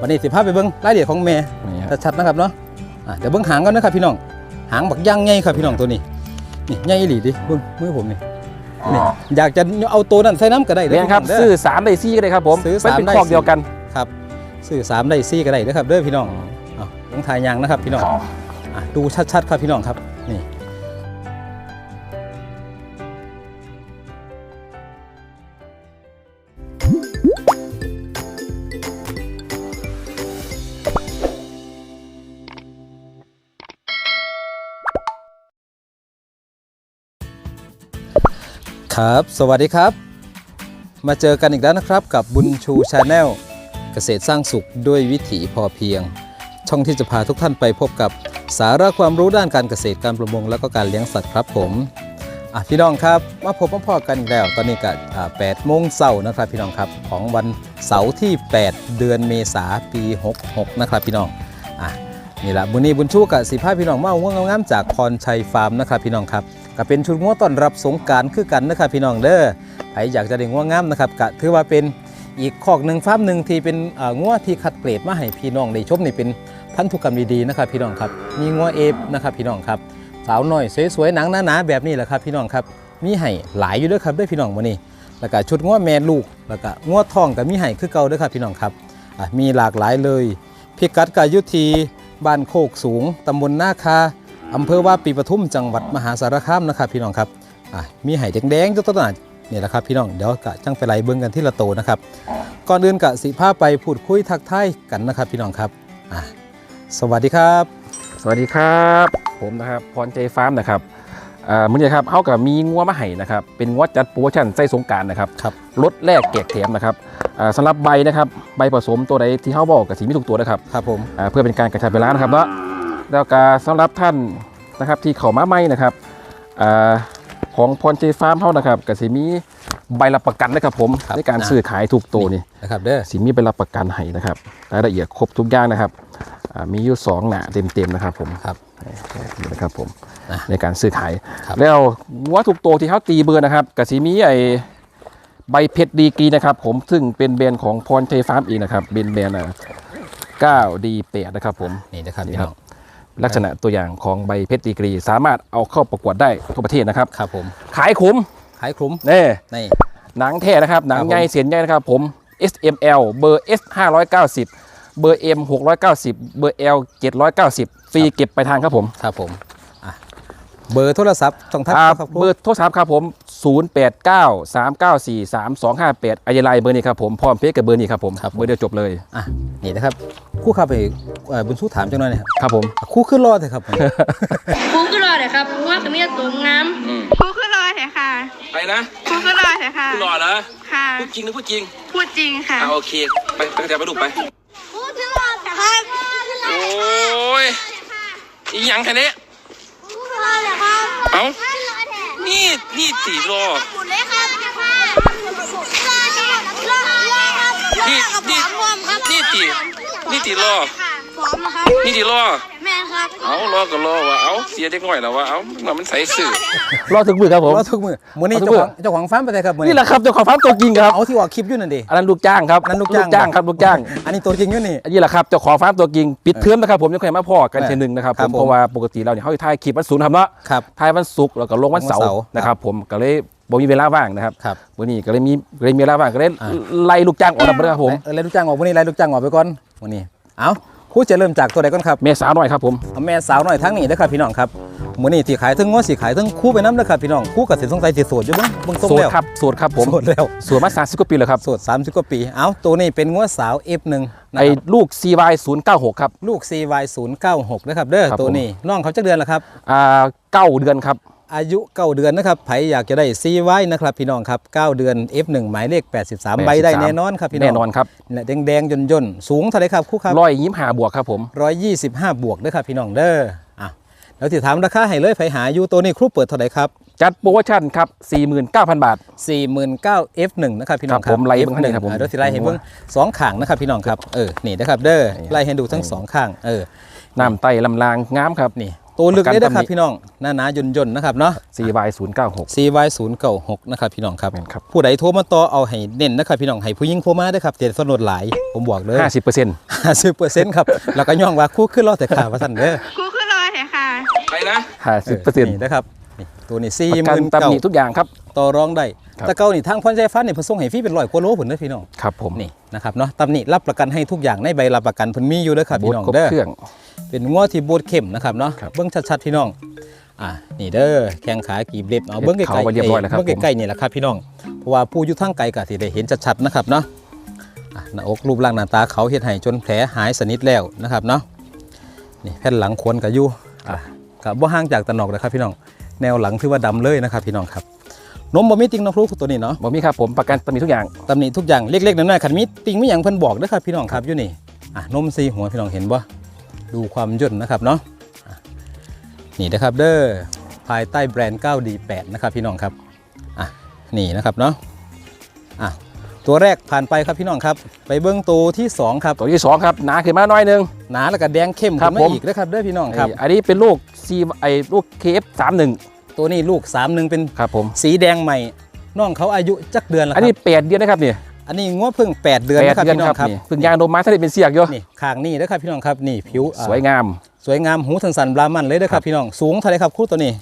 วันนี้สิพาไปเบิ้งรายละเอียดของแม่นี่ครับชัดๆนะครับเนาะอะเดี๋ยวเบิ้งหางก่อนนะครับพี่น้อง หางบักย่างใหญ่ครับพี่น้องตัวนี้ นี่ใหญ่อีหลีดิเบิ้งมือผมนี่นี่อยากจะเอาตัวนั้นใส่น้ำก็ได้เด้เรียนครับพี่น้งเด้ซื้อ3ได้4ก็ได้ครับผมซื้อเป็นสามเป็นได้คอกเดียวกัน ครับซื้อสามได้สี่ก็ได้เด้อครับเด้อพี่น้องเอาต้องทายยางนะครับพี่น้องอะดูชัดๆครับพี่น้องครับ ครับ สวัสดีครับ มาเจอกันอีกแล้วนะครับกับบุญชูชาแนลเกษตรสร้างสุขด้วยวิถีพอเพียง ช่องที่จะพาทุกท่านไปพบกับสาระความรู้ด้านการเกษตรการประมง และก็การเลี้ยงสัตว์ครับผมอะพี่น้องครับมาพบมาพอกันอีกแล้ว ตอนนี้ก็อ่า8โมงเช้านะครับพี่น้องครับของวันเสาร์ที่ 8 เดือนเมษาปี 66 นะครับพี่น้องอะนี่แหละบุญนี้บุญชูกับสีผ้าพี่น้องมาเอาง่วงงามๆจากพรชัยฟาร์มนะครับพี่น้องครับ ก็เป็นชุดง่วต้อนรับสงการคือกันนะครับพี่น้องเด้อใครอยากจะได้งัวงามนะครับก็ถือว่าเป็นอีกคอกหนึ่งฟาร์มหนึ่งที่เป็นเอ่องัวที่คัดเกรดมาให้พี่น้องได้ชมนี่เป็นพันธุกรรมดีๆนะครับพี่น้องครับ มีงัวเอฟนะครับพี่น้องครับสาวน้อยสวยๆหนังหนาๆแบบนี้แหละครับพี่น้องครับมีให้หลายอยู่ด้วยครับด้วยพี่น้องวันนี้ แล้วก็ชุดงัวแม่ลูกแล้วก็งัวทองก็มีให้คือเก่าด้วยครับพี่น้องครับมีหลากหลายเลยพิกัดกายุทธีบ้านโคกสูงตำบลนาคา อำเภอว่าปีปทุมจังหวัดมหาสารคามนะครับพี่น้องครับอะมีไห่แดงๆตัวต้นๆนี่แหละครับพี่น้องเดี๋ยวกะจังไปไล่เบิ้งกันที่ละโตนะครับก่อนอื่นกะสิพาไปพูดคุยทักทายกันนะครับพี่น้องครับอะสวัสดีครับ สวัสดีครับ ผมนะครับพรใจฟาร์มนะครับอ่ามื้อนี้ครับเฮากับมีงัวมาให้นะครับเป็นงัวจัดโปรโมชั่นใส่สงกรารนะครับครับลดแลกแจกแถมนะครับอ่าสำหรับใบนะครับใบผสมตัวใดที่เฮาบอกกับสีมีทุกตัวนะครับครับผมอ่าเพื่อเป็นการกระชับเวลานะครับเนาะ แล้วก็สำหรับท่านนะครับที่เข้ามาใหม่นะครับอ่าของพรใจฟาร์มเฮานะครับกับสีมีใบรับประกันนะครับผมในการซื้อขายทุกตัวนี่นะครับเด้อสิมีใบรับประกันให้นะครับรายละเอียดครบทุกอย่างนะครับอ่ามีอยู่สองหนาเต็มๆนะครับผมครับนี่นะครับผมนะในการซื้อขายครับแล้วงัวทุกตัวที่เขาตีเบอร์นะครับกับสีมีไอใบเพชรดีกรีนะครับผมซึ่งเป็นแบรนด์ของพรชัยฟาร์มเองนะครับเป็นแบรนด์9ดีเปนะครับผมนี่นะครับนี่พี่คน้รัอบง ลักษณะตัวอย่างของใบเพชรดีกรี สามารถเอาเข้าประกวดได้ทั่วประเทศนะครับครับผมขายคุ้มขายคลุ้มเน่นี่หนังแท้นะครับ หนังครับผมใหญ่เสียนใหญ่นะครับผม SML เบอร์ S 590 เบอร์ M 690 เบอร์ L 790 ฟรีเก็บไปลายทางครับผมครับผมอะเบอร์โทรศัพท์ช่องทางอ่าครับเบอร์โทรศัพท์ครับผม 089 394 3258ไอเดไลน์เบอร์นี้ครับผมพร้อมเพย์กับเบอร์นี้ครับผมเบอร์เดียวจบเลย อะนี่นะครับคู่ขับไปเอ่อบุญสู้ถามจังหน่อยนะครับครับผม คู่ขึ้นรอดเลยครับผมครูก็รอเลยครับว่าจะมีแต่ตัวงามครูขึ้นรอเถอะค่ะไปนะครูขึ้นรอเถอะค่ะหล่อเหรอค่ะ พูดจริงหรือพูดจริงพูดจริงค่ะอ่าโอเค ไปไปแต่ไปดูไปครูขึ้นรอเถอะค่ะโอ้ยอีหยังแค่นี้ครูขึ้นรอเถอะค่ะเอ้าขึ้นรอเถอะ นี่นี่ตีรอหมุนเลยครับค่ะรอเถอะรอรอครับรอนี่กับนี่ผมรวมครับนี่ตี นี่ตีรอค่ะพร้อมนะครับนี่ตีรอแม่ครับเอารอก็รอวะเอาเสียเด็กน้อยแล้ววะเอามันใส่สื่อรอถึงมือครับผมรอทุกมือมื้อนี้รอทุเจ้ากขมื้องอเจ้าของฟาร์มไปไหนครับมื้อนี่นี้แหละครับเจ้าของฟาร์มตัวจริงครับเอาที่ออกคลิปอยู่นั่นดิอันนั้นลูกจ้างครับอันนั้นลูกจ้างจ้างครับลูกจ้าง อันนี้ตัวจริงอยู่นี่อันนี้แหละครับเจ้าของฟาร์มตัวจริงปิดเทอมนะครับผมยังเคยมาพ่อกันเออเทีหนึ่งนะครับครัผบมผมเพราะว่าปกติเราเนี่ยเขาจะถ่ายคลิปวันศุกร์นะครับเนาะครับถ่ายวันศุกร์แล้วก็ลงวันเสาวันร์เสาร์นะครับผมก็เลย บ่มีเวลาว่างนะครับครับวันนี้ก็เลยมีก็เลยมีเวลาว่างก็เลยอ่าไล่ลูกจ้างออกมาเลยครับผมเออไล่ลูกจ้างออกวันนี้ไล่ลูกจ้างออกไปก่อนวันนี้เอาคู่จะเริ่มจากตัวใดก่อนครับเมษาหน่อยครับผมเอาแม่สาวหน่อยทั้งนี้นะครับพี่น้องครับมื้อนี้ที่ขายทั้งง้อสิขายทั้งคู่ไปน้ำนะครับพี่น้องคู่กับสินสงสัยสิโสดอยู่เบ้างเบิ่งทรงโสดแล้วครับโสดครับผมโสดแล้วโสดมาสามสิบกว่าปีแล้วครับโสด30กว่าปีเอาตัวนี้เป็นง้อสาว F1 นะไอ้ครับลูก CY 096ครับลูก CY096 นะครับเด้อครับตัวผมนี้น้องเขาจักเดือนแล้วครับอ่าเก้าเดือนครับ อายุ9เดือนนะครับไผอยากจะได้ CY นะครับพี่น้องครับ9เดือน F1 หมายเลข 83 ใบได้แน่นอนครับพี่น้องแน่นอนครับเนี่ยแดงๆย่นๆสูงเท่าไหรครับคู่ครับร้อยยิ้มหาบวกครับผม125บวกเด้อครับพี่น้องเด้ออะแล้วที่ถามราคาให้เลยไผหาอยู่ตัวนี้ครูเปิดเท่าไหร่ครับจัดโปรโมชั่นครับ 49,000 บาท 49 F1 นะครับพี่น้องคครัรับบผมไล่เบิ่ง F1 ให้หน่อยครับผมอะเดี๋ยวสิไล่ให้เบิ่งสองข้างนะครับพี่น้องครับเออนี่นะครับเด้อนี่ไล่ให้ดูทั้งสองข้างเออน้ำไตลำลางงามครับนี่ ตัวลึกเลยประนะกันครับตำหนิพี่น้องหน้าหนาๆย่นๆนะครับเนาะ CY 0 9 6 CY 0 9 6นะครับพี่น้องครับแม่นครับ ผู้ใดโทรมาต่อเอาให้เน้นนะครับพี่น้องให้ผู้หญิงโทรมาเด้วยครับเจ็ดสนดหลายผมบอกเลย50เปอร์เซ็นต์ห้าสิบเปอร์เซ็นต์ครับแล้วก็ย่องว่าคู่ขึ้นรอแต่ข่าวว่าสั่นเด้อครูขึ้นรอเถอะค่ะไปนะ50เปอร์เซ็นต์นี่นะครับนี่ตัวนี้สี่ประหกันมื่นตำเก้าหนิทุกอย่างครับต่อรองได้ครับแต่เก้านี่ทางพรใจฟ้าเนี่ยเพิ่นส่งให้ฟรีเป็นร้อยกว่าโลผลเด้อพี่น้องครับผมนี่นะครับเนาะตำหนิรับประกันให้ทุกอย่างในใบรับประกันเพิ่นมีอยู่เด้อครับบูพี่ทน้องครบเด้อ เครื่องเป็นงัวที่บูดเข้มนะครับเนาะครับเบิ้งชัดๆพี่น้องอ่านี่เด้อแข้งขากีบเล็บเอาเบิ้งไกลเขาไว้เรียบร้อยแล้วครับเบิ้งใกล้ๆนี่แหละครับพี่น้องเพราะว่าผู้อยู่ทางไกลก็สิได้เห็นชัดๆนะครับเนาะอะหน้าอกรูปร่างหน้าตาเขาเฮ็ดให้จนแผลหายสนิทแล้วนะครับเนาะนี่แผ่นหลังโคนก็อยู่อะก็บ่ห่างจากตะนอกนะครับพี่น้องแนวหลังถือว่าดำเลยนะครับพี่น้องครับนมบ่มีติงน้องครูตัวนี้เนาะบ่มีครับผมประกันตำหนิทุกอย่างตำหนิทุกอย่างเล็กๆน้อยๆขันมีติงไม่อย่างเพิ่นบอกเด้อครับพี่น้องครับอยู่นี่อะนมซีหัวพี่น้องเห็นบ่ ดูความย่นนะครับเนาะอะนี่นะครับเด้อภายใต้แบรนด์ 9D8 นะครับพี่น้องครับอะนี่นะครับเนาะอะตัวแรกผ่านไปครับพี่น้องครับ ไปเบิ้งตัวที่สองครับ ตัวที่สองครับ หนาขึ้นมาหน่อยหนึง หนาแล้วก็แดงเข้มครัขึ้บนมาผมอีกนะครับเด้อพี่น้องครับไอ้อันนี้เป็นลูก C ไอ้ลูก KF 31 ตัวนี้ลูก3หนึ่งเป็นครับผมสีแดงใหม่น้องเขาอายุจักเดือนแล้วคอัรันบนี้ 8 เดือนนะครับนี่ อันนี้งวเพิ่ง 8 เดือนแปดนะครับเดือนพี่น้คอรับงครับนี่เพิ่งยางโดนมาถ้าได้เป็นเสียกอยู่นี่ข้างนี่นะครับพี่น้องครับนี่ผิวอะสวยงาม สวยงามหูสันสันๆบรามันเลยเด้อครับพี่น้องสูงเท่าไหรครับคู่ตัวนี้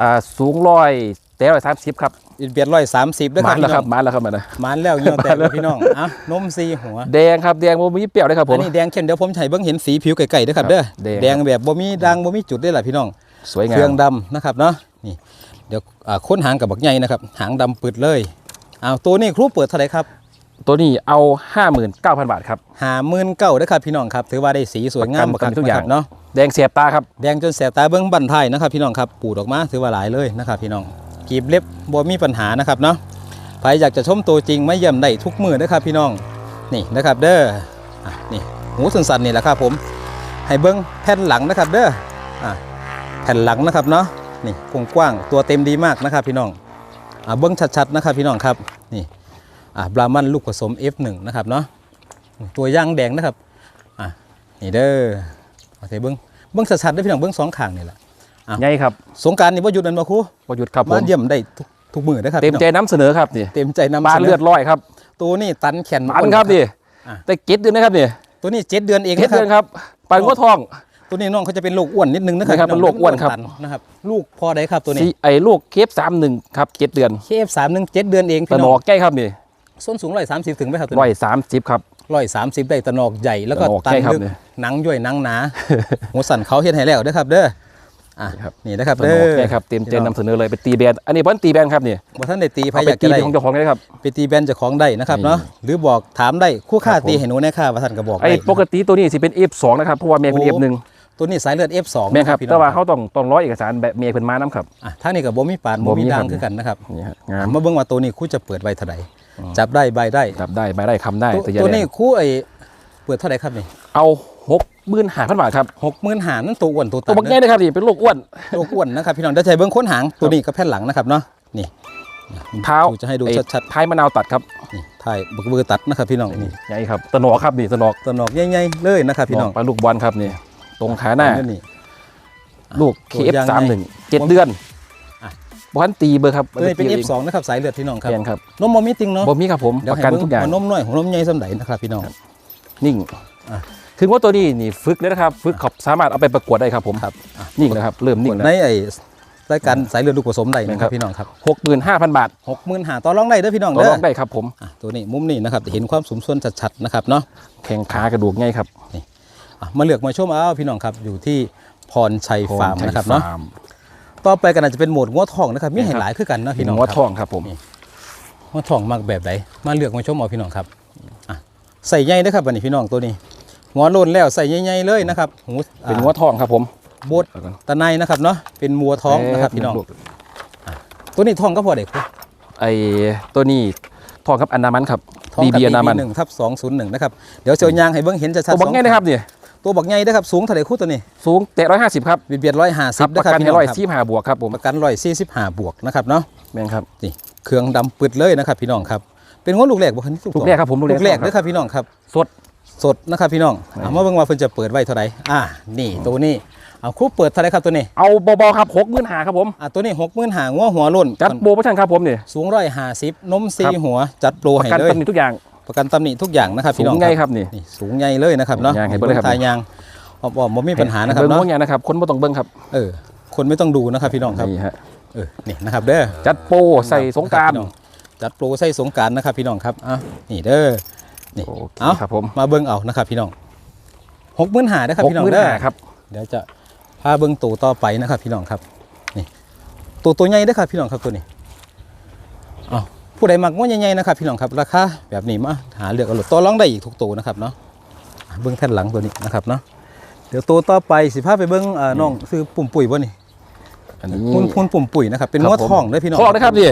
อ่าสูงร้อยแต่ร้อยสามสิบครับอินเบียดร้อยสามสิบเด้อคมารับแล้วพี่คน้รัอบงมาแล้วครับมาแล้วหมันแล้วเหี่ยวแตกเลยพี่น้องอะนมซีหัวแดงครับแดงบ่มีเปรี้ยวเลยครับผอัมนนี้แดงเข้มเดี๋ยวผมใช้เบิ่งเห็นสีผิวไก่ๆเด้อครับครับเด้อแดงแดงแบบบ่มีด่างบ่มีจุดเด้อล่ะพี่น้องสวยเคงารื่องมดำนะครับเนาะนี่เดี๋ยวอ่าค้นหางกับบักใหญ่นะครับหางดำปึดเลยอ้าวตัวนี้ครูเปิดเท่าไหร่ครับ ตัวนี้เอา 59,000 บาทครับหาหมื่นเก้าเด้อครับพี่น้องครับ ถือว่าได้สีสวยงามประกันบัทุกอย่างนะครับเนาะแดงเสียบตาครับแดงจนแสบตาเบิ้งบันไทายนะครับ พี่น้องครับปูดออกมาถือว่าหลายเลยนะครับ พี่น้องกีบเล็บบ่มีปัญหานะครับเนาะใครอยากจะชมตัวจริงไม่เยี่ยมได้ทุกมือนะครับ พี่น้องนี่นะครับ เด้ออะนี่หูสันๆนี่แหละครับผม ให้เบิ้งแผ่นหลังนะครับ เด้ออะแผ่นหลังนะครับเนาะนี่กว้างๆตัวเต็มดีมากนะครับ พี่น้องอะเบิ้งชัดๆนะครับ พี่น้องครับนี่อะ บรามันลูกผสม F1 นะครับเนาะตัวย่างแดงนะครับอะนี่เด้อโอเคเบิ้งเบิ้งชัดๆได้อพี่น้องเบิ้งสองข้างนี่แหละอ้าวใหญ่ครับสงกรารนี่ว่าหยุดนั่นมาครูประยุทธ์ครับผมมาเยี่ยมได้ทุกทุกมือได้อครับเต็มใจพี่น้องน้ำเสนอครับนี่เต็มใจนำบานเลือดร้อยครับ ตัวนี้ตันแขนปันครับนี่อะแต่เก็ดเดือนนะครับนี่ตัวนี้เจ็ดเดือนเองเก็ดนะคเดือนรับครับปันก็ทอง ตัวนี้น้องเขาจะเป็นลูกอ้วนนิดนึงนะครับนะครับพี่เป็นลูกอ้วนครับตันะครับ ลูกพอได้ครับตัวนี้สีไอ้ลูกเคฟ31ครับเก็ดเดือนเคฟสามหนึ่งเจ็ดเดือนเองตะพี่หนน้ออกงใกล้ครับนี่ ส้นสูงร้อยสามสิบถึงไหมครับตัวร้อยนี้สามสิบครับร้อยสามสิบได้ตะนอกใหญ่แล้วก็ตะนอกตันใช่ครับลึกเนี่ยหนังย่อยหนังหนาหัวสั่นเขาเฮ็ดให้แล้วเด้อครับ เด้ออะนี่ครับนี่นะครับตะหนเด้อกอใกล้ครับเต็มใจนำเสนอเลยเป็นตีแบนอันนี้เพิ่นตีแบนครับนี่บ่ท่านได้ตีไผเอาอไปยากตีจะได้เป็นของเจ้าของได้ครับไปตีแบนเจ้าของได้นะครับนี่เนาะหรือบอกถามได้คู่ค่าครับผมตีให้หนูแน่ค่าว่าท่านก็บอกไอ้ได้ปกติตัวนี้สิเป็น F2 นะครับเพราะว่าเมียเป็นโอ้ F1 ตัวนี้สายเลือด F2 แม่นครับพี่น้แต่องว่าเขาต้องต้องร้อยเอกสารแบบเมียเพิ่นมานํครับอะทางนี้กับบ่มีปานบ่บ่มีมีดังครับคือกันนะครับนี่ฮะงามมาเบิ่งว่าตัวนี้คู่จะเปิดไว้เท่าใด จับได้ใบได้จับได้ใบได้คำได้ตัวแต่อย่าตัวแรนี้งคู่ไอ้เปิดเท่าไหร่ครับนี่เอาหกหมื่นห้าพันบาทครับ60,000หารนั่นตัวอ้วนตัวตัตัวบักใหญ่นะครับนี่เป็นลูกอ้วนตัวอ้วนนะครับพี่น้องได้ใช้เบิ่งค้นหางตัวนี้ก็แผ่นหลังนะครับเนาะนี่เท้าจะให้ดูไอ้ชัดท้ายมะนาวตัดครับๆนี่ถ่ายบึกบือตัดนะครับพี่น้องนี่ใหญ่ครับตะหนอกครับนี่ตะหนอกตัวหนอกใหญ่ๆเลยนะครับพี่น้องปลาลูกบอลครับนี่ตรงขาหน้านี่ลูกตัว KF ยางสามใหหญ่นึ่งเจ็ดเดือนอะ บอลตีเบอร์ครับตัวนี้เป็นตี F2 นะครับสายเลือดพี่น้องครับแพงครับนมบ่มีติงเนาะบ่มีครับผมเดี๋ยปวระให้กันเบิ่งทุกอย่างหัวนมน้อยหัวนมใหญ่สำใดนะครับพี่น้องนิ่งอะคือว่าตัวนี้นี่ฝึกเลยนะครับฝึกขอบสามารถเอาไปประกวดได้ครับผมครับอะนิ่งนะครับเริ่มนิ่งแล้วในไอ้รายการสายเลือดลูกผสมได้นะคครัรับบพี่น้องครับหกหมื่นห้าพันบาทหกหมื่นหาต่อรองได้เด้อพี่น้องต่อเด้รอองได้ครับผมอะตัวนี้มุมนี้นะครับเห็นความสมส่วนชัดๆนะครับเนาะแข่งขากระดูกง่ายครับอะมาเลือกมาชมเอาพี่น้องครับอยู่ที่พรชัยฟาร์มนะครับเนาะฟร์ม ต่อไปก็น่าจะเป็นโหมดงัวทองนะครับมีให้หลายคือกันเนาะพี่พี่น้น้อองงว่าครับท่องครับผมงัวทองมักแบบไหนมาเลือกมาชมเอาพี่น้องครับอะใส่ใหญ่เด้อครับวันนี้พี่น้องตัวนี้หัวโลนแล้วใส่ใหญ่ๆเลยนะครับหูอะเป็นว่าท่องครับผมโบดตะไนนะครับเนาะเป็นมัวท้องนะครับพี่น้องลูกตัวนี้ทองก็พอเด็กครับ ไอ้ตัวนี้ท่องครับอันดามันครับทองดีกับเบียนามันหนึ่งทับสองศูนย์หนึ่งนะครับเดี๋ยวเชียวยางให้เบิ้งเห็นจะชัดตัวบักง่ายนะครับนี่ ตัวบักใหญ่นะครับสูงเท่าไหร่คู่ตัวนี้สูงเตะร้อยห้าสิบครับเบียดเบียดร้อยห้าสิครับบปนะระครับกันพี่ให้น้องร้อยครับสี่ห้าบวกครับผมประกันร้อยสี่สิบห้าบวกนะครับเนาะแม่นครับนี่เครื่องดำปึดเลยนะครับพี่น้องครับเป็นงวดลูกแรกบ่คันนี้ลูกแรกครับผมลูกแรกนะครับพี่น้องครับสดสดนะครับพี่น้องเอามาเบิ่งว่าเพิ่นจะเปิดไว้เท่าไหร่อ่านี่ตัวนี้เอาครูเปิดเท่าไหร่ครับตัวนี้ เอาเบาๆครับหกหมื่นหาครับผมอ่าตัวนี้หกหมื่นหางัวหัวโล้นจัดโปรโมชั่นครับผมนี่สูงร้อยห้าสิบนมซีครับหัวจัดโปรประให้กันเลยตำหนิทุกอย่าง ประกันตำหนิทุกอย่างนะครับสูพี่น้องงไงครับนี่ นี่สูงใหญ่เลยนะครับเนาะยางให้เบิ่งเลยครับ ทายยางออบๆบ่มีปัญหานะครับเบิ้งเนาะพวกอย่างนะครับ คนบ่ต้องเบิ้งครับเออคนไม่ต้องดูนะครับพี่น้องครับนี่ฮะเออนี่นะครับเด้อ จัดโปรใส่สงกรารพี่น้อจัดโปรใส่สงกรารนะครับพี่น้องครับอะนี่เด้อ นี่โอเคเอาครับผม มาเบิ่งเอานะครับพี่น้องหกหมื่นหานะครับหกพี่น้องหมื่นเด้อหาครับ เดี๋ยวจะพาเบิ่งตัวต่อไปนะครับพี่น้องครับ นี่ตัวตัวใหญ่เด้อครับพี่น้องครับตัวนี้เอา ผู้ใดมักว่าใหญ่ๆนะครับพี่น้องครับราคาแบบนี้มาหาเลือกเอาหลดต่อรองได้อีกทุกตัวนะครับเนาะอะเบิ่งแท่นหลังตัวนี้นะครับเนาะเดี๋ยวตัวต่อไปสิพาไปเบิ่งเอ่อน้องซื้อปุ่มปุ๋ยบ่นี่อันนี้พุ่นพุ่นปุ่มปุ๋ยนะครับเป็นครับงวดผมทองเด้อพี่น้องทองนะครับนี่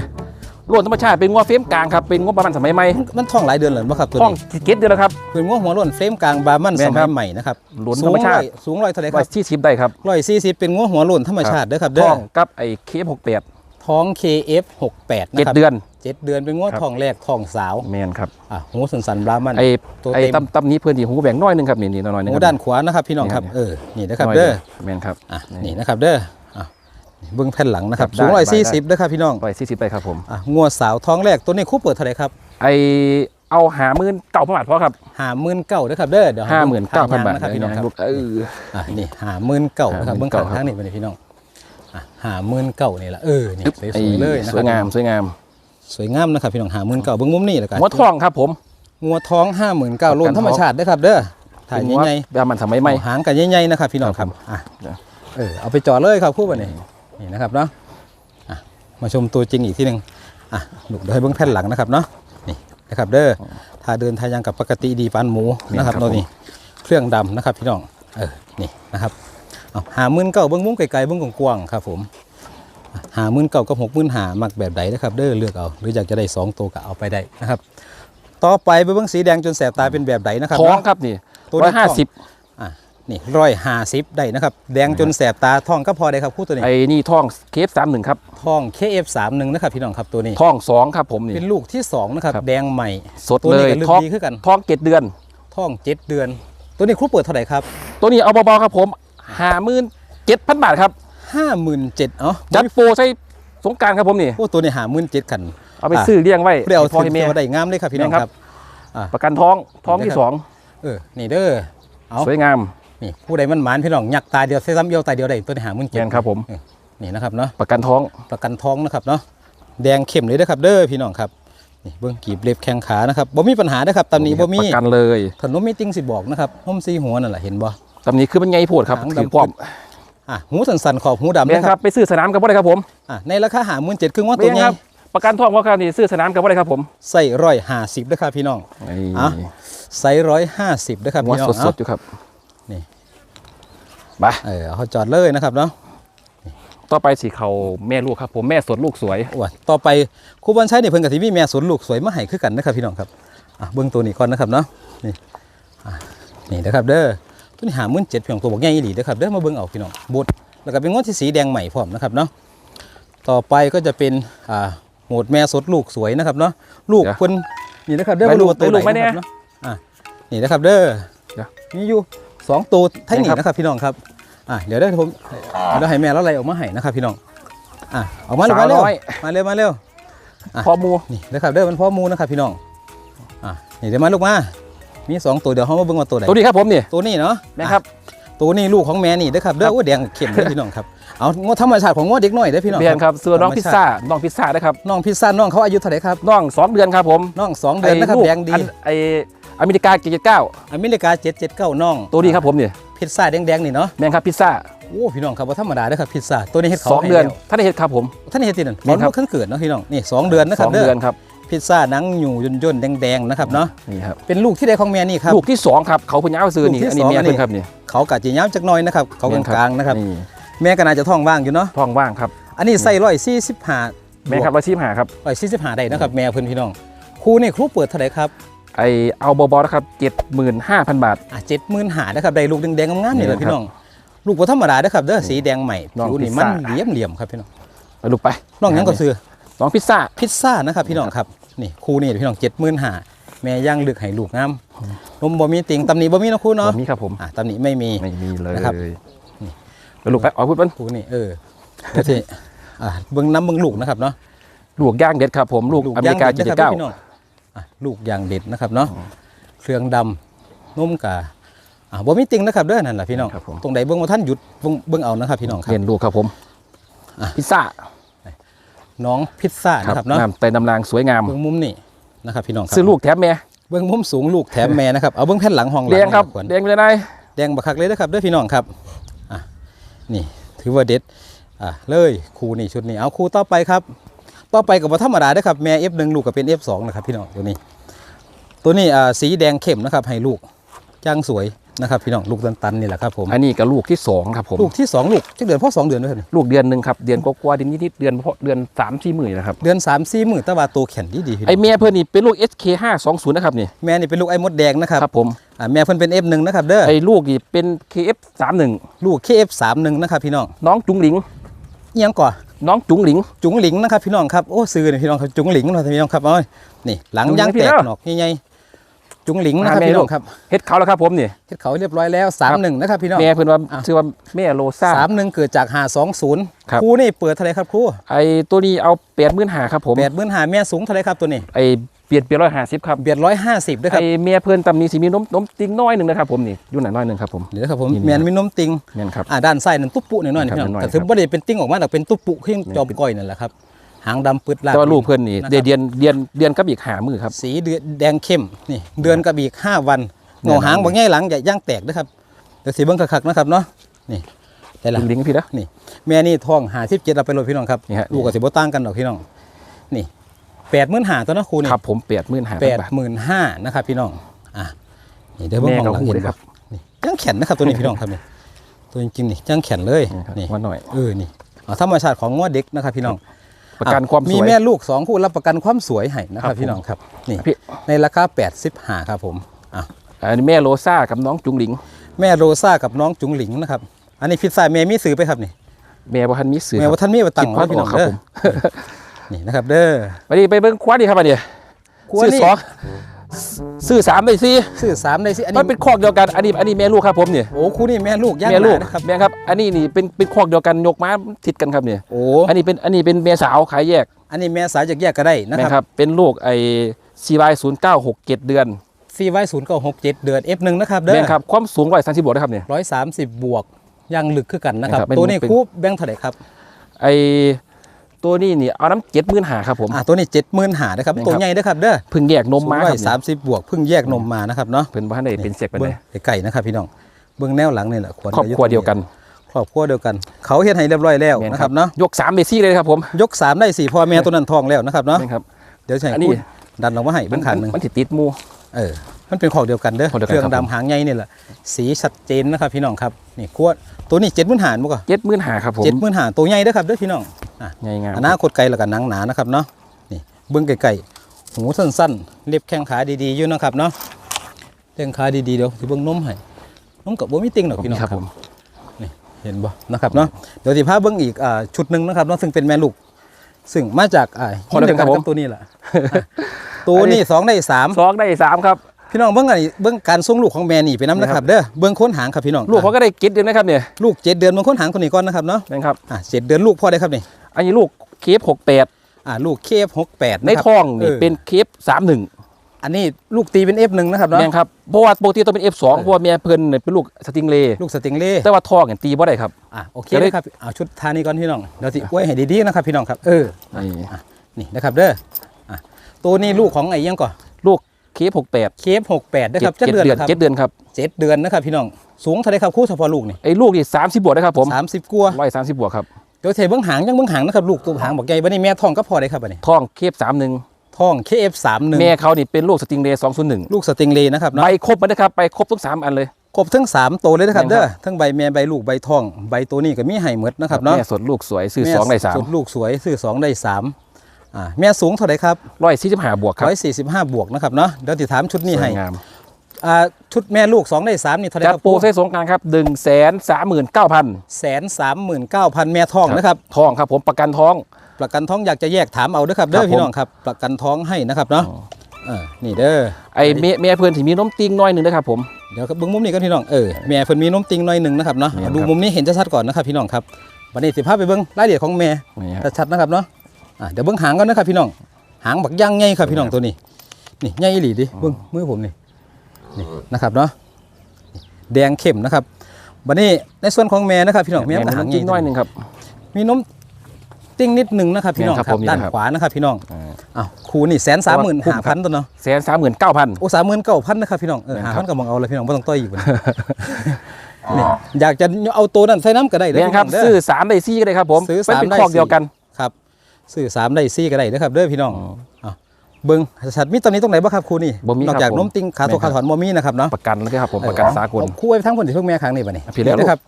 ล้วนธรรมชาติเป็นงัวเฟรมกลางครับเป็นงัวประมาณสมัยใหม่มันทองหลายเดือนแล้วบ่ครับตัวทองนี้เก็ตเดียวนะครับเป็นงวดหัวโล้นเฟรมกลางบาร์มันแม่สนคมัรัยบใหม่นะครับหลุนธรรมชาติสูงร้อยสูงร้อยเท่าไหร่คร้อรัยบที่สิบได้ครับร้อยสี่สิบเป็นงวดหัวโล้นธรรมชาติเด้อครับเด้ทอองกับไอ้เคฟหกแปดท้อง KF68 นะเจ็ดครับเดือน เจ็ดเดือนเป็นงวดครับ ทองแรกทองสาวแมนครับอะหูสันสันๆบรามัน ไอ้ตัวไอ้เต็มตำตำนี้เพื่อนที่หูแบ่งน้อยหนึงครับนี่นี่น้อยๆหนึงหูครับด้านขวานะครับพี่น้องครับเนี่ยเออนี่นะครับน้ยเด้อ แมนครับ อะนี่นะครับเด้ออะเบื้องแผ่นหลังนะครับครับสูงได้ร้อยสี่ได้ สิบนะครับพี่น้องร้อยสี่สิบได้ครับผม อะงวดสาวท้องแรกตัวนี้คู่เปิดเท่าไหร่ครับไอ้เอาหาหมื่นเก้าพันบาทพอครับห้าหมื่นเก้านะครับเด้อเดี๋ยวห้าหมื่นเก้าพันบาทนะครับพี่น้องครับเออ อะนี่ห้าหมื่นเก้านะครับเบื้องข้าง59,000 ทางนี่ไปเลยพี่น้องอะห้าหมื่นเก้านี่แหละเออนี่สไอ้วยๆเลยนะสควยรับงามสวยงาม สวยงามนะครับพี่น้องห้าหมื่นเก้าเบื้องมุมนี่แหละกันหัวทองครับผมงัวท้องห้าหมื่นเก้าล้วนธรรมชาติเด้อครับ เด้อถ่ายเป็นหัวใหญ่แบบมันสมัยๆใหม่เอาหางกันใหญ่ๆนะครับพี่น้องครับอะเดี๋ยวเออเอาไปจอดเลยครับคู่บันนี้นี่นะครับเนาะอะมาชมตัวจริงอีกทีหนึ่งอะลูกเดี๋ยวให้เบื้องแผ่นหลังนะครับเนาะนี่นะครับเด้อถ้าเดินทางยังกับปกติดีปานหมูนะครับตัวนี้เครื่องดำนะครับพี่น้องเออนี่นะครับเอาหาหมื่นเก้าเบื้องมุ้งไกลๆเบื้องกว้างๆครับผม หาหมื่นเก้ากับหกหมื่นหามักแบบใดนะครับเด้อเลือกเอาหรืออยากจะได้สองตัวก็เอาไปได้นะครับ ต่อไปไปเบื้องสีแดงจนแสบตาเป็นแบบใดนะครับท้องเนาะครับนี่ตัวร้นี้อยห้าสิบอะนี่ร้อยห้าสิบได้นะครับ แดงจนแสบตาทองก็พอได้ครับคู่ตัวนี้ไอ้นี่ท้องเคฟสามหนึ่งครับทอง KF31 นะครับพี่น้องครับตัวนี้ท้องสองครับผมนี่เป็นลูกที่สองนะครับครับแดงใหม่สดตัวเลนี้ยก็ลึกท้องดีขึ้นกันท้องเจ็ดเดือนทองเจ็ดเดือน ตัวนี้ครูเปิดเท่าไหร่ครับตัวนี้เอาเบาๆครับผมห้าหมื่นเจ็ดพันบาทครับ ห้าหมื่นเจ็ดเนาะจัดโปรใช้สงกรารครับผมนี่โอ้ตัวนี้หาหมื่นเจ็ดขัน เอาไปซื้อเลี้ยงไว้เดี๋ยวให้พ่อถึให้งแม่ตัวได้งามเลยครับพี่น้องแม่นคครัรับบประกันท้องท้องที่สองเออนี่เด้อเอาสวยงามนี่ผู้ใดมันหมานพี่น้องหยักตาเดียวเส้นซ้ำเดียวตาเดียวได้ตัวนี้หาหมื่นเจ็ดแม่นครับผมนี่นะครับเนาะประกันท้องประกันทองนะครับเนาะแดงเข้มเลยนะครับ เด้อพี่น้องครับนี่เบื้องกีบเล็บแข้งขานะครับบ่มีปัญหานะครับตำหนี้บ่มีประกันเลยถนนมีติ้งสิบอกนะครับห้มซีหัวนั่นแหละเห็นบ่ตำนี้คือมันไงโพดครับหางถือดำป้อม อะหูสันๆขอบหูดำแม่นนะคครัรับบไปซื้อสนามกับบ่ได้ครับผมอะในราคาหาหมื่นเจ็ดครึ่งว่าแม่ตัวนใหญ่ครับประกันท้องว่าครับนี่ซื้อสนามกับบ่ได้ครับผมใส่ร้อยห้าสิบนะครับพี่น้องไอ้อะใส่ร้อยห้าสิบนะครับหัวพี่น้องสดเนาะๆอยู่ครับนี่ไปเออเอาจอดเลยนะครับเนาะต่อไปสีเขาแม่ลูกครับผมแม่สดลูกสวยโอ้ยต่อไปครูบอลชัยเนี่ยเพิ่นกับที่มีแม่สวนลูกสวยมาให้คือกันนะครับพี่น้องครับอะเบื้องตัวนี้ก่อนนะครับเนาะนี่อะนี่นะครับเด้อ ตัวนี้หาหมื่นเจ็ดเพียงตัวบอกใหญ่อีหลีนะครับเด้อมาเบิ่งเอาพี่น้องบดแล้วก็เป็นงวดที่สีแดงใหม่พร้อมนะครับเนาะต่อไปก็จะเป็นอ่าโหมดแม่สดลูกสวยนะครับเนาะลูกเดี๋ยวเพิ่นนี่นะครับเด้อไม่มาลูดูกว่าตัวไม่ไหลูนกไม่แน่นะครับเนาะอะนี่นะครับเด้อเดี๋ยวมีอยู่สองตัวไทยนี่ครับนะครับพี่น้องครับอะเดี๋ยวได้ผมเดี๋ยวให้แม่แล้วอะไรออกมาให้นะครับพี่น้องอะออกมาเลยสาวมาเร็วน้อยมาเร็วมาเร็วอะพอมูนี่นะครับเด้อมันพ่อมูนะครับพี่น้องอะนี่เดี๋ยวมาลูกมา มีสองตัวเดี๋ยวเขามาเบิ่งว่าตัวไหนตัวนี้ครับผมนี่ตัวนี้เนาะแม่ครับอะตัวนี้ลูกของแม่นี่เด้อครับเด้อครับโอ้แดงเข้มเลยพี่น้องครับเอางวดธรรมชาติของงวดเด็กน้อยเด้อพี่น้องเบียนครับเสื้อน้องพิซซ่าน้องพิซซ่านะครับน้องพิซซ่าน้องเขาอายุเท่าไหร่ครับน้องสองเดือนครับผมน้องสองเดือนนะครับไลูกแดงดีอัไออเมริกาเจ็ดเก้าอเมริกา779น้อง ตัวนี้ครับผมนี่พิซซ่าแดงๆนี่เนาะแม่งครับพิซซ่าโอ้พี่น้องครับว่าธรรมดาเด้อครับพิซซ่าตัวนี้เฮ็ดเขาสองให้เดือนแล้วท่านได้เห็นครับผมท่านเฮ็ดที่นั่นแม่ตอนนครับลูกขึ้นเกิดเนาะพี่น้องนี่สองเดือนนะคสรับองเด้อเดือนครับ พิซซ่าหนังอยู่ย่นๆแดงๆนะครับเนาะนี่ครับเป็นลูกที่ใดของแม่นี่ครับลูกที่สองครับเขาเพิ่งย้ายมาซื้อนี่ลูกที่อันนี้สองแม่อันนี้เพิ่งครับนี่เขากะจีย้ำจักหน้อยนะครับเขากแม่ลางๆนะครับนี่แม่ก็น่าจะท้องว่างอยู่เนาะท้องว่างครับอันนี้ใส่ร้อยสี่สิบห้าแม่ครับร้อยสิบห้าครับร้อยสี่สิบห้าได้นะครับแม่เพื่อนพี่น้องครูนี่ครูเปิดเท่าไหร่ครับไอเอาบอบอนะครับเจ็ดหมื่นห้าพันบาทอะเจ็ดหมื่นหานะครับได้ลูกแดงๆงามๆนี่แหละนี่นะครับพี่น้องลูกบ่ธรรมดาเด้อครับเด้อสีแดงใหม่น้องผิวนี่พิซมันซ่าเหลี่ยมเหลี่ยมๆครับพี่น้องไปลูกไปน้องหยังก็ซื้อน้องพิซซ่าพิซซ่านะครับพี่น้องครับ นี่ครูนี่พี่น้องเจ็ดหมื่นหาแม่ย่างลึกให้ลูกงามนมบ่มีติ่งตำหนิบ่มีเนาะครูเนาะแบบนี้ครับผมอะตำหนิไม่มีไม่มีเลยนะครับแล้วลูกไปเอาพูดมันครูนี่เออเดี๋ยวสิอะเบิ่งน้ำเบิ่งลูกนะครับเนาะลูกย่างเด็ดครับผมลูกอเมริกาย่งจีด็เก้าพี่น้องอะลูกยางเด็ดนะครับเนาะเครื่องดำนุ่มกาอะบ่มีติ่งนะครับเด้อนั่นแหละพี่น้องครับผมตรงใดเบิ่งว่าท่านหยุดเบิ่งเบิ่งเอานะครับพี่น้องครับเรียนลูกครับผมอะพิซซ่า น้องพิซซ่าครับนะครับเนาะน้ำไตน้ำรางสวยงามเบิ่งมุมนี่นะครับพี่น้องครับซื้อลูกแถมแม่เบื้องมุมสูงลูกแถมแม่นะครับเอาเบื้องแผ่นหลังห้องหลัเลี้ยงครับขวัญเลี้ยงไปเลยนายแดงบักคักเลยนะครับเด้วยพี่น้องครับอะนี่ถือว่าเด็ดอะเลยครูนี่ชุดนี้เอาครูต่อไปครับ ต่อไปกับธรรมดาเด้อครับแม่ F1 ลูกก็เป็น F2 นะครับพี่น้องตัวนี้ ตัวนี้อ่าสีแดงเข้มนะครับให้ลูกจ้างสวย นะครับพี่น้องลูกตันตันๆนี่แหละครับผมอันนี้กับลูกที่สองครับผมลูกที่สองลูกจักเดือนพ่อสองเดือนด้วยครับนี่ลูกเดือนหนึ่งครับเดือนกว่าๆเดือนนิดๆเดือนเพราะเดือนสามสี่หมื่นนะครับเดือนสามสี่หมื่นตะวาตัวแข็งดีดีๆพี่น้ไอองเมียเพื่อนนี่เป็นลูก SK 5 2 0นะครับนี่แม่นี่เป็นลูกไอ้มดแดงนะครับครับผมอ่าแม่เพิ่นเป็น F1 นะครับเด้อไอลูกนี่เป็น KF 3 1ลูก KF31 นะครับพี่น้องน้องจุงหลิงเอียงก่อนน้องจุงหลิง จุ๋งหลิงนะครับพี่น้องครับโอ้ซื้อนี่พี่น้องครับจุ๋งหลิงนะครับพี่น้องครับเอานี่หลังจุ๋งหลิงย่างพี่แตกเด้อหนอกใหญ่ๆ จุ๋งหลิงนะครับอ่าแม่พี่น้ลูองกครับเฮ็ดเขาแล้วครับผมนี่เฮ็ดเขาเรียบร้อยแล้วสามหนึ่งนะครับพี่น้องแม่เพื่อนว่าอะชื่อว่าแม่โลซ่าสามหนึ่งเกิดจากหาสองศูนย์ครับครูนี่เปิดเท่าไหรครับครูไอตัวนี้เอาแปดหมื่นหาครับผมแปดหมื่นหาแม่สูงเท่าไหรครับตัวนี้ไอเปลี่ยนเปลี่ยนร้อยห้าสิบครับเบียดร้อยห้าสิบด้วยคไอรับเมียเพื่อนตำนี้สิมีนมนมติ้งน้อยหนึ่งนะครับผมนี่อยู่ไหนน้อยหนึ่งครับผมเดี๋ยวนะครับผมนี่แม่นมีนมติงแม่นครับอ่าด้านซ้ายนั่นตุ๊ปุหน่อยๆนี่ครับพี่น้องน้อยๆแต่ถึงครับบ่ได้เป็นติ้งออกมาแต่เป็นตุ๊ปุขึ้นจอมก้อยนั่นแหละครับ หางดำปืดลาดแต่ว่าลูกเพื่อนนี่ะครับเดือนเดือนเดือนกับอีกหามือครับ สีเดือนแดงเข้มนี่เดือนกับอีกห้าวันเงาหางบางแง่หลังอย่าย่างแตกนะครับเดี๋ยวสีเบิ้งคักๆนะครับเนาะนี่ได้ละจุงหลิงพี่นะนี่แม่นี่ท้องหาสิบเจ็ดเราไปโหลดพี่น้องครับนี่ฮะลูกกับสิบต่างกันดอกพี่น้องนี่แปดหมื่นหาตัวเนาะครูนี่ครับผมแปดหมื่นหาแปดบาทหมื่นห้านะครับพี่น้องอะนี่เดี๋ยวเบิ้งแม่มองหลังกับเห็นหูเลยคครัรับบนี่จ้างแขนนะครับตัวนี้พี่น้องครับนี่ตัวจริงๆนี่จ้างแขนเลยนี่ครับนี่ว่าหน่อยเออนี่เอาธรรมชาติของงวดเด็กนะครับพี่น้อง ประกันความสมีวยแม่ลูกสองคู่รับประกันความสวยให้นะคครัรับบพี่น้องครับนี่พี่ในราคา85ครับผมอะอันนี้แม่โลซ่ากับน้องจุงหลิง แม่โรซ่ากับน้องจุ๋งหลิงนะครับอันนี้พิซซ่าแม่มีซื้อไปครับนี่แม่บ่ทันมีเสือแม่ว่าท่านมีมาตั้งคิดไว้ว่าพี่น้องครับเด้อผมนี่นะครับเด้อไปดิไปเบิ้งควาดีครับอันนี้กลัวซื้อนี่สอง ซื้อสามได้สี่ซื้อสามได้สิอันมันนี้เป็นคอกเดียวกัน อันนี้อันนี้แม่ลูกครับผมเนี่ยโอ้คู่นี่แม่ลูกย่างแม่ลูกหนานะครับแม่ครับ อันนี้นี่เป็นเป็นคอกเดียวกันยกม้าทิดกันครับเนี่ยโอ้อันนี้เป็นอันนี้เป็นแม่สาวขายแยกอันนี้แม่สายจากแยกก็ได้นะแม่คครับรับเป็นลูกไอ้ CY 0 9 6 7เดือนซีไว้ศูนย์เก้าหกเจ็ดเดือน F1 นะครับเด้อแม่ครับความสูงร้อยสามสิบบวกนะครับเนี่ย ร้อยสามสิบบวกย่างลึกขึ้นกันนะครับ นะครับเป็นตัวนี้เป็น คู่แบงค์เท่าไหร่ครับไอ้ ตัวนี้นี่เอาน้ำเจ็ดหมื่นหาครับผม อ่าตัวนี้เจ็ดหมื่นหานะครับนี่ครับตัวใหญ่นะครับเด้อเพึ่งแยกนมมาร้คอรัยบสามสิบบวกเพิ่งแยกนมมานะครับเนาะเพิ่นบ้านได้เป็นเสกไปเลเบิ้ยงไก่นะครับพี่น้องเบื้องแนวหลังนี่แหละขครอบครัวเดียวกันครอบครัวเดียวกัน เขาเฮ็ดให้เรียบร้อยแล้วแม่นะครับเนาะยกสามเบซี่เลยครับผมยกสามได้สี่พ่อแม่ตัวนั้นทองแล้วนะครับเนาะนี่ครับเดี๋ยวใช้อันนี้พูดดันลงมาให้เบื้องขันหนึ่งมันติดติดหมูเออ มันเป็นของเดียวกันเด้อของเดียวกันเครื่องครับผมดำหางใหญ่นี่แหละสีชัดเจนนะครับพี่น้องครับนี่ขวดตัวนี้เจ็ดหมื่นหารมั้งก็เจ็ดหมื่นหาครับผมเจ็ดหมื่นหารตัวใหญ่เด้อครับเด้อพี่น้องอะ ใหญ่งามอนาคตไกลแล้วกันหนังหนานะครับเนาะนี่เบื้องไกลๆหูสั้นๆเล็บแข้งขาดีๆอยู่นะครับเนาะแข้งขาดีๆเดี๋ยวสิเบื้องนมให้นมกับบ่มีติงหรอกพี่น้องคครัรับบผมเห็นบ่นะครับเนาะเดี๋ยวสิพาเบื้องอีกอ่าชุดหนึ่งนะครับเนาะซึ่งเป็นแม่ลูก ซึ่งมาจากอ่าพอแล้วครับผมกับตัวนี้แหละตัวนี้สองได้สามสองได้สามครับ พี่น้องเบื้องอันนี้เบื้องการส่งลูกของแม่นี่ไปน้ำนะครับเด้อเบื้องค้นหางครับพี่น้องลูกเขาก็ได้กิดเดือนนะครับเนี่ยลูกเจ็ดเดือนเบื้องค้นหางตัวนี้ก่อนนะครับเนาะนะครับอ่าเจ็ดเดือนลูกพ่อได้ครับนี่อันนี้ลูกเคฟหกแปดอ่าลูกเคฟหกแปดในท้องนี่เป็นเคฟสามหนึ่งอันนี้ลูกตีเป็นเอฟหนึ่งนะครับเนาะแม่นครับเพราะว่าปกติต้องเป็น F2 เออเพราะว่าแม่เพิ่นเนี่ยเป็นลูกสติงเลย์ลูกสติงเล่แต่ว่าท้องเนี่ยตีบ่ได้ครับอ่าโอเคจะได้เลยครับเอาชุดทานี้ก่อนพี่น้องเดี๋ยวสิไว้ให้ดีๆนะครับพี่น้องครับเออนี่นี่นะครับเด้ออะตัวนี้ลูกของไอ้ยังก่อนลูก เคฟหกแปดเคฟหกแปดนะครับเจ็ดเจ็ดเดืเดืออนนครับเจ็ดเดือนครับเจ็ดเดือนนะครับพี่น้องสูงเท่าไรครับคู่เฉพาะลูกนี่ไอ้ลูกนี่สามสิบบวกนะครับผมสามสิบกว่าร้อยสามสิบบวกครับเดี๋ยวเทเบื้องหางยังเบื้องหางนะครับลูกตัวหางบอกใหญ่บันนี้แม่ท้องก็พอได้ครับบันนี้ท้องเคฟสามหนึ่งท้อง KF31 แม่เขานี่เป็นลูกสติงเลย์สองศูนย์หนึ่งลูกสติงเลย์นะครับใบเนาะครบไหมนะครับไปครบทั้งสามอันเลย ครบทั้ง 3 ตัวเลยนะครับแม่นครับเด้อทั้งใบแม่ใบลูกใบทอง ใบตัวนี้ก็มีให้หมดนะครับเนาะแม่สดลูกสวยซื้อสองได้สามสุดลูกสวยซื้อ2ได้3 อ่าแม่สูงเท่าไหร่ครับร้อยสี่สิบห้าบวกครับ145บวกนะครับเนาะเดี๋ยวติถามชุดนี้สวให้ยงามอ่าชุดแม่ลูก2ได้3นี่เท่าไหร่จัดครับโปรเซสสงกรารครับหนึ่งแสนสามหมื่นเก้าพันแสนสามหมื่นเก้าพันแม่ทองนะครับท้องครับผมประกันท้อง ประกันท้องอยากจะแยกถามเอาเด้อครับเด้ครัอบผมพี่น้องครับ ประกันท้องให้นะครับเนาะเออนี่เด้อไอ้เมียเมียเพื่อนที่มีนมติงน้อยหนึ่งนะครับผมเดี๋ยวครับเบิ้งมุมนี้กันพี่น้องเออแม่เพิ่นมีนมติงหน่อยหนึ่งนะครับเนาะเนี่ยครับดูมุมนี้เห็นชัดๆก่อนนะครับพี่น้องครับวันนี้สิพาไปเบิ้งรายละเอียดของแม่นี่ครับชัดๆนะครับเนาะ อะเดี๋ยวเบิ้งหางก่อนนะครับพี่น้อง หางบักย่างใหญ่ครับพี่น้องตัวนี้ นี่ใหญ่อีหลีดิเบิ้งมือผมนี่นี่นะครับเนาะนี่แดงเข้มนะครับวันนี้ในส่วนของแม่นะครับพี่น้องแม่แม่ก็นหางมใหติญ่งน้อยหนึ่งครับ มีนมติ้งนิดหนึ่งนะครับพี่น้องแม่นคครัรับบผมนี่ด้านนะครับขวานะครับพี่น้องอ่าอ้าวครูนี่แสนสามหมื่นห้าพันตัวเนาะแสนสามหมื่นเก้าพันโอ้สามหมื่นเก้าพันนะครับพี่น้องเออแม่นหาครัพับนก็มองเอาเลยพี่น้องไม่ต้องต้อยอีกวันนี่อยากจะเอาตัวนั้นใส่น้ำก็ได้เด้อเรียนครับพี่น้งเด้ซื้อสามได้ซี่ก็ได้ครับผมซื้อเป็นสามเป็นได้คอกเดียวกันครับ ซื้อสามได้ซี่ก็ได้นะครับเด้อพี่น้องอ๋อเอาเบิ้งชัดมีตอนนี้ตรงไหนบ้างครับครูนี่บ่มีนอกจากครับผมนมติ้งขาตัวแม่นครัขาบถอนมอมี่นะครับเนาะประกันแล้วครับผมประกันสากลคู่ไว้ทั้งคนที่เพิ่งแม่ครั้งนี้ป่ะนี่พี่เลี้ยงลูกนะครับ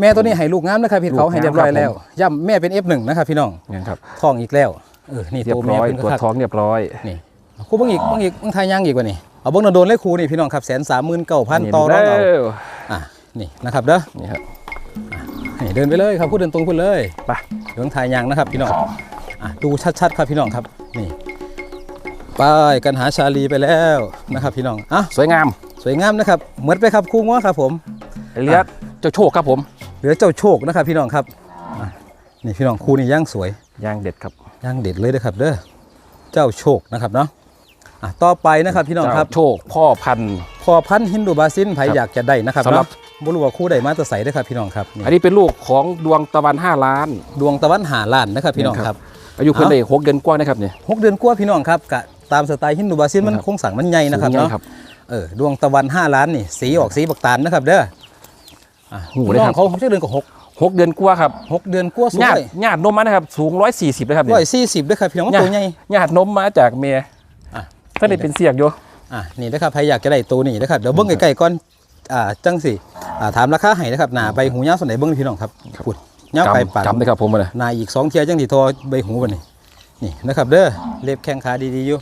แม่ตัวนี้ให้ลูกงามนะครับพี่เขาลูกงามให้เรียบร้อยครับผมแล้วย่ำแม่เป็น F1 นะครับพี่น้องนี่ครับท้องอีกแล้วเออนี่เรียตัวบแม่ร้อยเพิ่นตัวก็คักท้องเรียบร้อยนี่ครูเบิ่งอีกเบิ่งอีกเบิ่งทายย่างอีกว่านี่เอาเบิ่งโดนๆเลยครูนี่พี่น้องครับแสนสามหมื่นเก้าพันต่อรองเอาด้อะนี่นะครับเด้อนี่ครับนี่เดินไปเลยครับพูดเดินตรงพูดเลยไปเดินทายย่างนะครับพี่น้องอะ ดูชัดๆ ครับพี่น้องครับนี่ไปกันหาชาลีไปแล้วนะครับพี่น้องอะสวยงามสวยงามนะครับเหมือนไปครับครูง้อครับผมเลือดเจ้าโชคครับผมเหลือเจ้าโชคนะครับพี่น้องครับอะนี่พี่น้องครูนี่ย่างสวยย่างเด็ดครับย่างเด็ดเลยนะครับเด้อเจ้าโชคนะครับเนาะอะต่อไปนะครับพี่น้องครับเจ้าโชคพ่อพันธุ์พอพันธุ์ฮินดูบาซินไผครับอยากจะได้นะครับสำหรับเนาะบ่รู้ว่าคู่ใดมาแตะใส่เด้อครับพี่น้องครับนี่อันนี้เป็นลูกของดวงตะวัน5ล้าน ดวงตะวันหาล้านนะครับพี่น้องครับ อายุเพิ่นเอ้าได้หกเดือนกว่านะครับเนี่ยหกเดือนกว่าพี่น้องครับกะตามสไตล์ฮินดูบาซินมันนะครับโครงสร้างมันใหญ่นะครับสูงใหญ่เนาะครับเออดวงตะวัน 5 ล้านนี่สีออกสีบักตาลนะครับเด้ออะหูพี่เลยน้อครังบเขาเขาเดือนกับหกหกเดือนกว่าครับหกเดือนกว่าสูงญาติเลยญาตินมมานะครับสูง140เลยครับร้เนี่อยยสี่สิบด้วยครับพี่น้องมันญาตัวติใหญ่ญาตินมมาจากเมียอะท่านได้เป็นเสียกอยู่อะนี่นะครับใครอยากจะได้ตัวนี้นะครับเดี๋ยวเบิ้งใกล้ๆก่อนอ่าจังสิอ่าถามราคาให้นะครับหน้าใบหูยาวส่วนไหนเบิ้งพี่น้องครับพูด ยาวไปปากกำเลยครับผมเลยนายอีกสองเทียจังที่ทอใบหูบันนี่นี่นะครับเด้อเล็บแข้งขาดีๆอยู่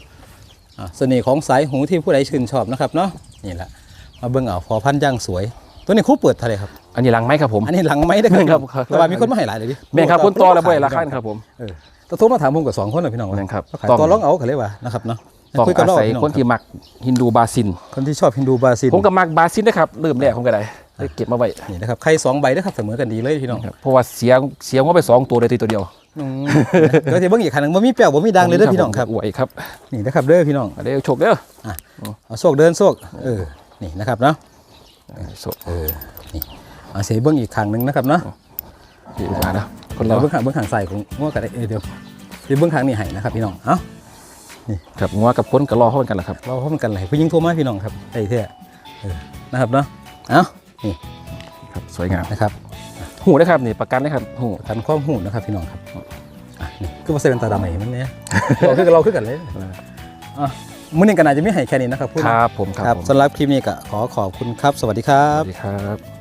อะเสน่ห์ของสายหูที่ผู้ใดชื่นชอบนะครับเนาะนี่แหละมาเบิ่งเอาพอพันธุ์ย่างสวย ตัวนี้ครู่เปิดเท่าไหรครับ อันนี้หลังไหมครับผมอันนี้หลังไม้ได้อครับครับครับแต่ว่ามีคนมาให้หลายเลยดิแม่นครับคนต่อแล้วบ่ได้ราคาครับผมเออแตโทรมาถามผมกับสองคนนะพี่น้องแม่นครับขายต้องตัวร้องเอากันเลยว่ะนะครับเนาะต้องคุยกันอารอบศัยพี่น้องคนคที่รับมักฮินดูบาซิน คนที่ชอบฮินดูบราซิลผมก็มักบาซินนะครับเริ่มแรกผมก็ได้ ได้เก็บมาไว้นี่นะครับใครสองใบนะครับเสมอกันดีเลยพี่น้องครับเพราะว่าเสียเสียงว่าไปสองตัวเลยตัวเดียวอืมเดี๋ยวจะเบิ่งอีกคันหนึงบ่มีแป้วบ่มีดังเลยเด้อพี่น้องครับอวยครับนี่นะครับเด้อพี่น้องเดี๋ยวโชคเด้อเอาโชคเดินโชคเออนี่นะครับเนาะโชคเอาเสียเบิ้งอีกครั้งหนึ่งนะครับเนาะดีกว่านะคนเราเราเบิ้งขางเบิ้งขางใส่ของง้อกันได้เออเดี๋ยวเดี๋ยวเบิ้งขางนี่ให้นะครับพี่น้องเอ้าครับงัวกับคนก็รอเข้ากันแหละครับเราพร้อมกันเลยผู้หญิงโทรมาพี่น้องครับไอ้เท่เออนะครับเนาะเอ้า นี่ครับสวยงามนะครับหูนะครับนี่ประกันนะครับหูทันความหูนะครับพี่น้องครับอะนี่คือว่าเซเป็นตาดำไหนมันเนี่ยเราคือเราคือกันเลยอะมื้อนี้กันอาจจะไม่ให้แค่นี้นะครับพูดครับผมคครัรับบผมสำหรับคลิปนี้ก็ขอขอบคุณครับ สวัสดีครัสบวัสดีครับ